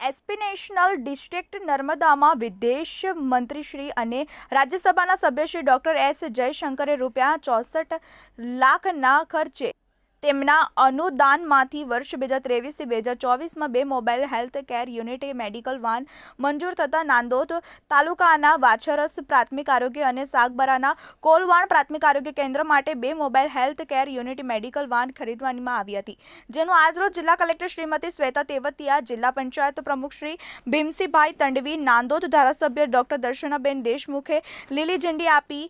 SP district નર્મદામાં વિદેશ મંત્રીશ્રી અને રાજ્યસભાના સભ્યશ્રી ડોક્ટર એસ જયશંકરે રૂપિયા ચોસઠ લાખના ખર્ચે તેમના અનુદાનમાંથી વર્ષ બે હજાર ત્રેવીસથી બે હજાર ચોવીસમાં બે mobile health care unit medical van મંજૂર થતાં નાંદોદ તાલુકાના વાછરસ પ્રાથમિક આરોગ્ય અને સાગબારાના કોલવાણ પ્રાથમિક આરોગ્ય કેન્દ્ર માટે બે mobile health care unit medical van ખરીદવામાં આવી હતી, જેનું આજરોજ જિલ્લા કલેક્ટર શ્રીમતી શ્વેતા તેવતિયા, જિલ્લા પંચાયત પ્રમુખ શ્રી ભીમસિંહભાઈ તંડવી, નાંદોદ ધારાસભ્ય ડોક્ટર દર્શનાબેન દેશમુખે લીલી ઝંડી આપી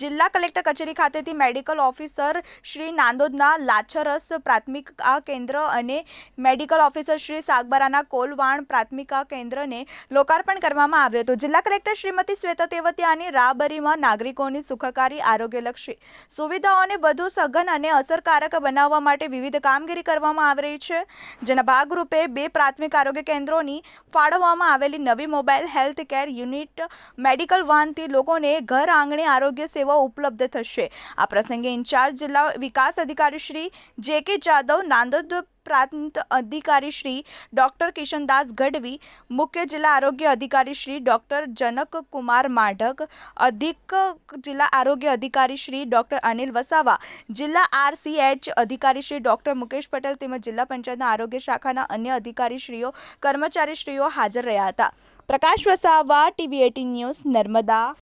જિલ્લા કલેક્ટર કચેરી ખાતેથી મેડિકલ ઓફિસર શ્રી નાંદોદના લાછરસ પ્રાથમિક આ કેન્દ્ર અને મેડિકલ ઓફિસર શ્રી સાગબારાના કોલવાણ પ્રાથમિક આ કેન્દ્રને લોકાર્પણ કરવામાં આવ્યો હતો. જિલ્લા કલેક્ટર શ્રીમતી શ્વેતા તેવતિયાની રાહબરીમાં નાગરિકોની સુખકારી, આરોગ્યલક્ષી સુવિધાઓને વધુ સઘન અને અસરકારક બનાવવા માટે વિવિધ કામગીરી કરવામાં આવી રહી છે. જેના ભાગરૂપે બે પ્રાથમિક આરોગ્ય કેન્દ્રોની ફાળવવામાં આવેલી નવી mobile health care unit medical વાનથી લોકોને ઘર આંગણે આરોગ્ય સેવાઓ ઉપલબ્ધ થશે. આ પ્રસંગે ઇન્ચાર્જ જિલ્લા વિકાસ અધિકારી શ્રી જે કે જાદવ નાંદોદ પ્રાંત અધિકારી શ્રી ડોક્ટર કિશનદાસ ગઢવી, મુખ્ય જિલ્લા આરોગ્ય અધિકારી શ્રી ડોક્ટર જનક કુમાર માઢક, અધિક જિલ્લા આરોગ્ય અધિકારી શ્રી ડોક્ટર અનિલ વસાવા, જિલ્લા આરસીએચ અધિકારી શ્રી ડોક્ટર મુકેશ પટેલ તેમજ જિલ્લા પંચાયતના આરોગ્ય શાખાના અન્ય અધિકારીશ્રીઓ, કર્મચારીશ્રીઓ હાજર રહ્યા હતા. Prakash Vasava, TV eighteen news, Narmada.